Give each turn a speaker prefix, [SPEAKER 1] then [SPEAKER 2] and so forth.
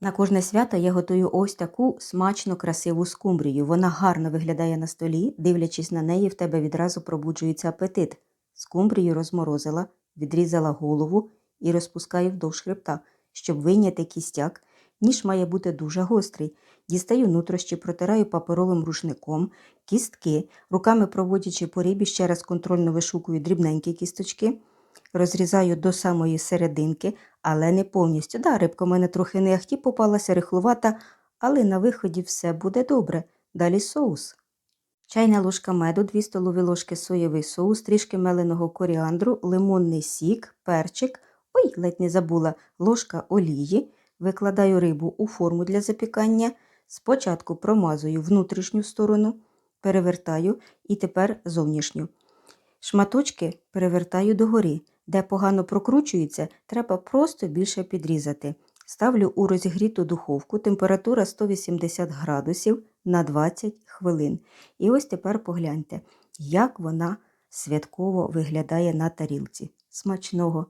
[SPEAKER 1] На кожне свято я готую ось таку смачно красиву скумбрію. Вона гарно виглядає на столі, дивлячись на неї, в тебе відразу пробуджується апетит. Скумбрію розморозила, відрізала голову і розпускаю вдовж хребта, щоб вийняти кістяк. Ніж має бути дуже гострий. Дістаю нутрощі, протираю паперовим рушником, кістки, руками проводячи по рибі, ще раз контрольно вишукую дрібненькі кісточки, розрізаю до самої серединки, але не повністю. Да, рибка в мене трохи не ахті попалася, рихлувата, але на виході все буде добре. Далі соус. Чайна ложка меду, 2 столові ложки соєвий соус, трішки меленого коріандру, лимонний сік, перчик. Ой, ледь не забула, ложка олії. Викладаю рибу у форму для запікання. Спочатку промазую внутрішню сторону, перевертаю і тепер зовнішню. Шматочки перевертаю догори. Де погано прокручується, треба просто більше підрізати. Ставлю у розігріту духовку, температура 180 градусів на 20 хвилин. І ось тепер погляньте, як вона святково виглядає на тарілці. Смачного!